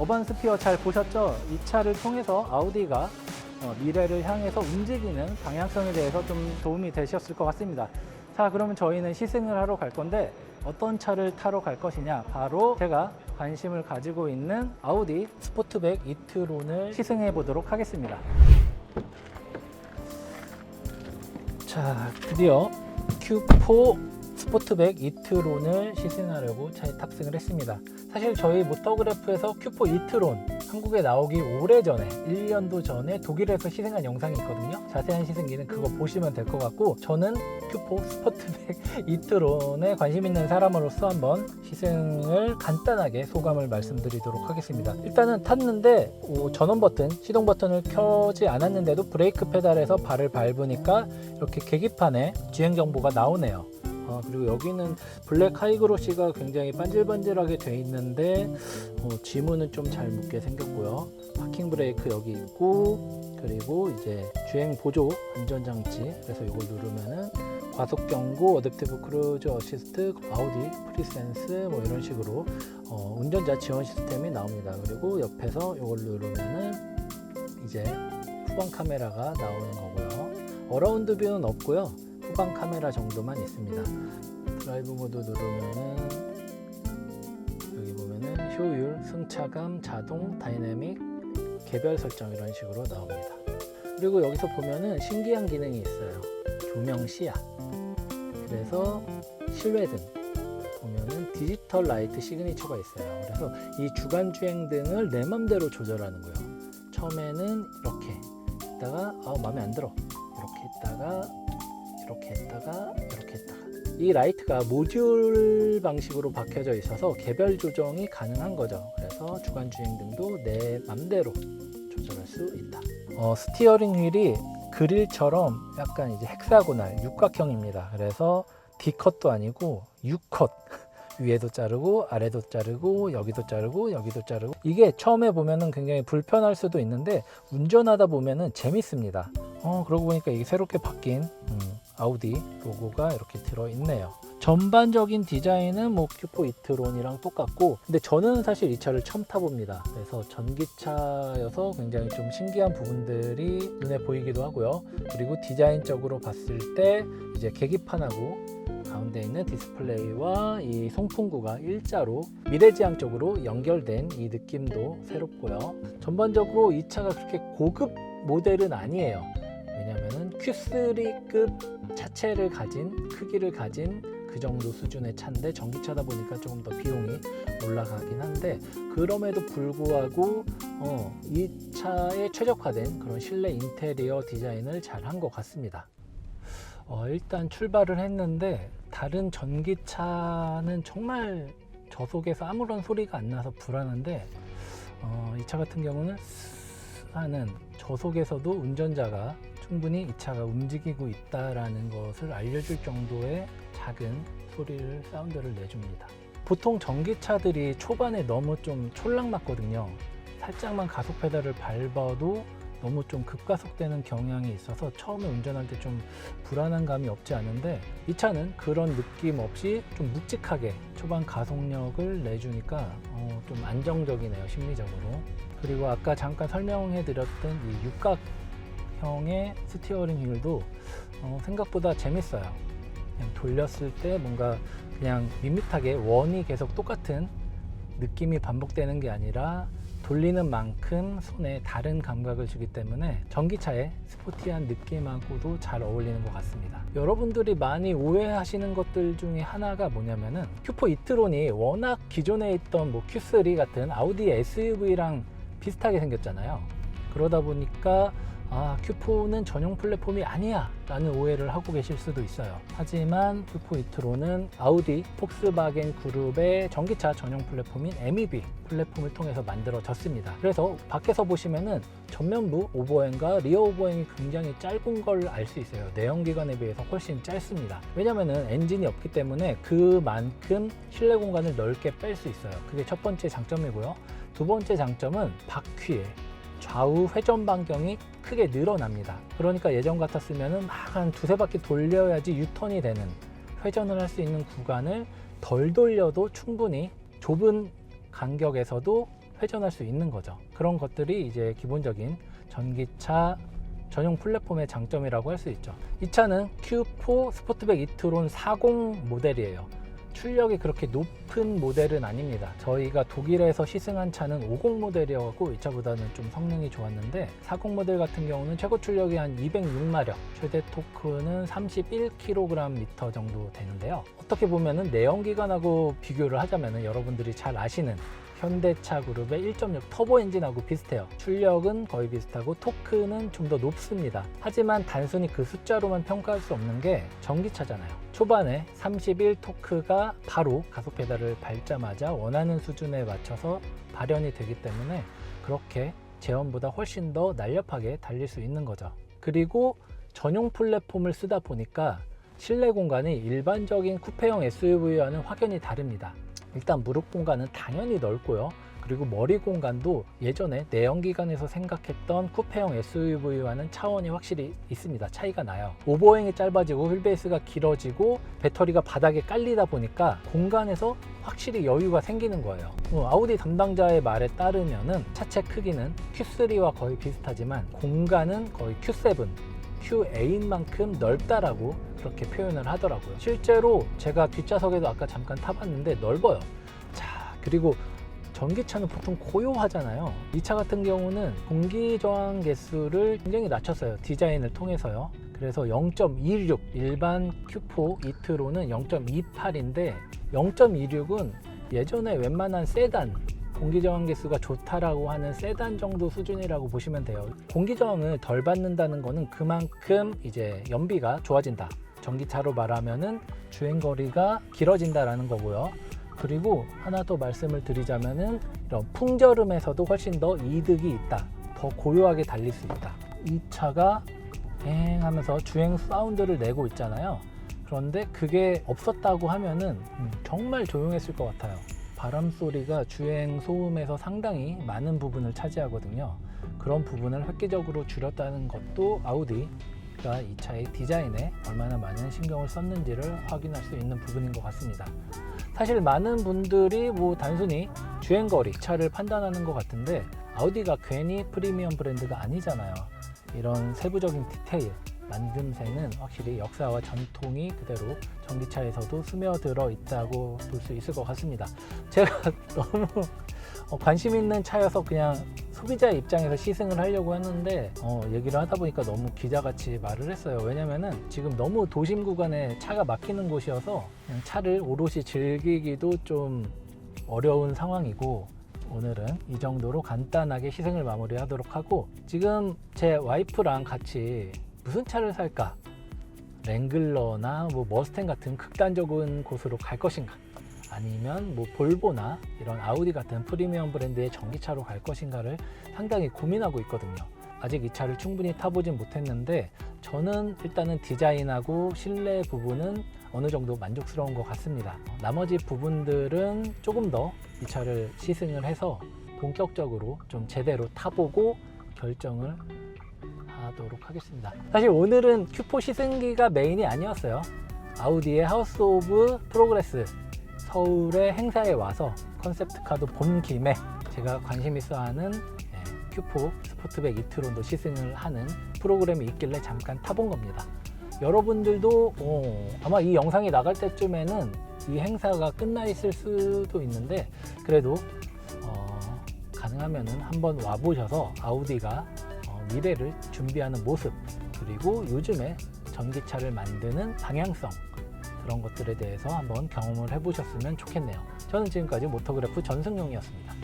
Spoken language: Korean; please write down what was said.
어반 스피어 잘 보셨죠? 이 차를 통해서 아우디가 어, 미래를 향해서 움직이는 방향성에 대해서 좀 도움이 되셨을 것 같습니다. 자, 그러면 저희는 시승을 하러 갈 건데 어떤 차를 타러 갈 것이냐? 바로 제가 관심을 가지고 있는 아우디 스포트백 이트론을 시승해 보도록 하겠습니다. 자, 드디어 Q4 스포트백 이트론을 시승하려고 차에 탑승을 했습니다. 사실 저희 모터그래프에서 Q4 이트론 한국에 나오기 오래전에 1년도 전에 독일에서 시승한 영상이 있거든요. 자세한 시승기는 그거 보시면 될 것 같고 저는 Q4 스포트백 이트론에 관심 있는 사람으로서 한번 시승을 간단하게 소감을 말씀드리도록 하겠습니다. 일단은 탔는데 오, 전원 버튼, 시동 버튼을 켜지 않았는데도 브레이크 페달에서 발을 밟으니까 이렇게 계기판에 주행 정보가 나오네요. 아, 그리고 여기는 블랙 하이그로시가 굉장히 반질반질하게 돼 있는데 어, 지문은 좀잘 묻게 생겼고요. 파킹 브레이크 여기 있고 그리고 이제 주행 보조 안전장치 그래서 이걸 누르면은 과속 경고, 어댑티브 크루즈 어시스트, 아우디 프리센스 뭐 이런 식으로 어, 운전자 지원 시스템이 나옵니다. 그리고 옆에서 이걸 누르면은 이제 후방 카메라가 나오는 거고요. 어라운드 뷰는 없고요. 후방 카메라 정도만 있습니다. 드라이브 모드 누르면은 여기 보면은 효율, 승차감, 자동, 다이내믹, 개별 설정 이런 식으로 나옵니다. 그리고 여기서 보면은 신기한 기능이 있어요. 조명 시야. 그래서 실외 등 보면은 디지털 라이트 시그니처가 있어요. 그래서 이 주간 주행 등을 내 맘대로 조절하는 거예요. 처음에는 이렇게 했다가 아 마음에 안 들어. 이렇게 했다가 이렇게 했다가 이렇게 했다가 이 라이트가 모듈 방식으로 박혀져 있어서 개별 조정이 가능한 거죠. 그래서 주간 주행 등도 내 맘대로 조절할 수 있다. 어, 스티어링 휠이 그릴처럼 약간 이제 헥사고날 육각형입니다. 그래서 D컷도 아니고 U컷 위에도 자르고 아래도 자르고 여기도 자르고 여기도 자르고 이게 처음에 보면은 굉장히 불편할 수도 있는데 운전하다 보면은 재밌습니다. 어 그러고 보니까 이게 새롭게 바뀐 음, 아우디 로고가 이렇게 들어 있네요. 전반적인 디자인은 뭐 큐포 이트론이랑 똑같고 근데 저는 사실 이 차를 처음 타봅니다. 그래서 전기차여서 굉장히 좀 신기한 부분들이 눈에 보이기도 하고요. 그리고 디자인적으로 봤을 때 이제 계기판하고 가운데 있는 디스플레이와 이 송풍구가 일자로 미래지향적으로 연결된 이 느낌도 새롭고요. 전반적으로 이 차가 그렇게 고급 모델은 아니에요. 왜냐면은 Q3급 차체를 가진 크기를 가진 그 정도 수준의 차인데 전기차다 보니까 조금 더 비용이 올라가긴 한데 그럼에도 불구하고 어, 이 차에 최적화된 그런 실내 인테리어 디자인을 잘 한 것 같습니다. 어, 일단 출발을 했는데 다른 전기차는 정말 저속에서 아무런 소리가 안 나서 불안한데 어, 이 차 같은 경우는 하는 저속에서도 운전자가 충분히 이 차가 움직이고 있다라는 것을 알려줄 정도의 작은 소리를 사운드를 내줍니다. 보통 전기차들이 초반에 너무 좀 촐락맞거든요. 살짝만 가속 페달을 밟아도 너무 좀 급가속되는 경향이 있어서 처음에 운전할 때 좀 불안한 감이 없지 않은데 이 차는 그런 느낌 없이 좀 묵직하게 초반 가속력을 내주니까 어, 좀 안정적이네요 심리적으로 그리고 아까 잠깐 설명해 드렸던 이 육각형의 스티어링 휠도 어, 생각보다 재밌어요 그냥 돌렸을 때 뭔가 그냥 밋밋하게 원이 계속 똑같은 느낌이 반복되는 게 아니라 돌리는 만큼 손에 다른 감각을 주기 때문에 전기차의 스포티한 느낌하고도 잘 어울리는 것 같습니다. 여러분들이 많이 오해하시는 것들 중에 하나가 뭐냐면은 Q4 이트론이 워낙 기존에 있던 뭐 Q3 같은 아우디 SUV랑 비슷하게 생겼잖아요. 그러다 보니까 아, Q4는 전용 플랫폼이 아니야 라는 오해를 하고 계실 수도 있어요. 하지만 Q4 이트로는 아우디, 폭스바겐 그룹의 전기차 전용 플랫폼인 MEB 플랫폼을 통해서 만들어졌습니다. 그래서 밖에서 보시면은 전면부 오버행과 리어 오버행이 굉장히 짧은 걸 알 수 있어요. 내연기관에 비해서 훨씬 짧습니다. 왜냐면은 엔진이 없기 때문에 그만큼 실내 공간을 넓게 뺄 수 있어요. 그게 첫 번째 장점이고요. 두 번째 장점은 바퀴에 좌우 회전 반경이 크게 늘어납니다. 그러니까 예전 같았으면 막 한 두세 바퀴 돌려야지 유턴이 되는 회전을 할 수 있는 구간을 덜 돌려도 충분히 좁은 간격에서도 회전할 수 있는 거죠. 그런 것들이 이제 기본적인 전기차 전용 플랫폼의 장점이라고 할 수 있죠. 이 차는 Q4 스포트백 이트론 40 모델이에요. 출력이 그렇게 높은 모델은 아닙니다. 저희가 독일에서 시승한 차는 50 모델이었고 이 차보다는 좀 성능이 좋았는데 40 모델 같은 경우는 최고 출력이 한 206마력, 최대 토크는 31kg/m 정도 되는데요. 어떻게 보면은 내연기관하고 비교를 하자면은 여러분들이 잘 아시는 현대차 그룹의 1.6 터보 엔진하고 비슷해요. 출력은 거의 비슷하고 토크는 좀 더 높습니다. 하지만 단순히 그 숫자로만 평가할 수 없는 게 전기차잖아요. 초반에 31 토크가 바로 가속 페달을 밟자마자 원하는 수준에 맞춰서 발현이 되기 때문에 그렇게 제원보다 훨씬 더 날렵하게 달릴 수 있는 거죠. 그리고 전용 플랫폼을 쓰다 보니까 실내 공간이 일반적인 쿠페형 SUV와는 확연히 다릅니다. 일단 무릎 공간은 당연히 넓고요. 그리고 머리 공간도 예전에 내연기관에서 생각했던 쿠페형 SUV와는 차원이 확실히 있습니다. 차이가 나요. 오버행이 짧아지고 휠베이스가 길어지고 배터리가 바닥에 깔리다 보니까 공간에서 확실히 여유가 생기는 거예요. 어, 아우디 담당자의 말에 따르면은 차체 크기는 Q3와 거의 비슷하지만 공간은 거의 Q7, Q8만큼 넓다라고 그렇게 표현을 하더라고요. 실제로 제가 뒷좌석에도 아까 잠깐 타봤는데 넓어요. 자, 그리고 전기차는 보통 고요하잖아요. 이 차 같은 경우는 공기 저항 개수를 굉장히 낮췄어요. 디자인을 통해서요. 그래서 0.26 일반 Q4 이트로는 0.28인데 0.26은 예전에 웬만한 세단 공기 저항 개수가 좋다라고 하는 세단 정도 수준이라고 보시면 돼요. 공기 저항을 덜 받는다는 거는 그만큼 이제 연비가 좋아진다. 전기차로 말하면은 주행 거리가 길어진다라는 거고요. 그리고 하나 더 말씀을 드리자면은 이런 풍절음에서도 훨씬 더 이득이 있다. 더 고요하게 달릴 수 있다. 이 차가 엥 하면서 주행 사운드를 내고 있잖아요. 그런데 그게 없었다고 하면은 음, 정말 조용했을 것 같아요. 바람 소리가 주행 소음에서 상당히 많은 부분을 차지하거든요. 그런 부분을 획기적으로 줄였다는 것도 아우디가 이 차의 디자인에 얼마나 많은 신경을 썼는지를 확인할 수 있는 부분인 것 같습니다. 사실 많은 분들이 뭐 단순히 주행거리, 차를 판단하는 것 같은데 아우디가 괜히 프리미엄 브랜드가 아니잖아요. 이런 세부적인 디테일, 만듦새는 확실히 역사와 전통이 그대로 전기차에서도 스며들어 있다고 볼 수 있을 것 같습니다. 제가 너무 어, 관심 있는 차여서 그냥 소비자 입장에서 시승을 하려고 했는데 어, 얘기를 하다 보니까 너무 기자같이 말을 했어요. 왜냐면은 지금 너무 도심 구간에 차가 막히는 곳이어서 그냥 차를 오롯이 즐기기도 좀 어려운 상황이고 오늘은 이 정도로 간단하게 시승을 마무리하도록 하고 지금 제 와이프랑 같이 무슨 차를 살까? 랭글러나 뭐 머스탱 같은 극단적인 곳으로 갈 것인가? 아니면 뭐 볼보나 이런 아우디 같은 프리미엄 브랜드의 전기차로 갈 것인가를 상당히 고민하고 있거든요. 아직 이 차를 충분히 타보진 못했는데 저는 일단은 디자인하고 실내 부분은 어느 정도 만족스러운 것 같습니다. 나머지 부분들은 조금 더 이 차를 시승을 해서 본격적으로 좀 제대로 타보고 결정을 하도록 하겠습니다. 사실 오늘은 Q4 시승기가 메인이 아니었어요. 아우디의 하우스 오브 프로그레스 서울의 행사에 와서 컨셉트카도 본 김에 제가 관심 있어 하는 예, Q4 스포트백 이트론도 시승을 하는 프로그램이 있길래 잠깐 타본 겁니다. 여러분들도 어, 아마 이 영상이 나갈 때쯤에는 이 행사가 끝나 있을 수도 있는데 그래도 어, 가능하면은 한번 와보셔서 아우디가 어, 미래를 준비하는 모습 그리고 요즘에 전기차를 만드는 방향성 그런 것들에 대해서 한번 경험을 해보셨으면 좋겠네요. 저는 지금까지 모터그래프 전승용이었습니다.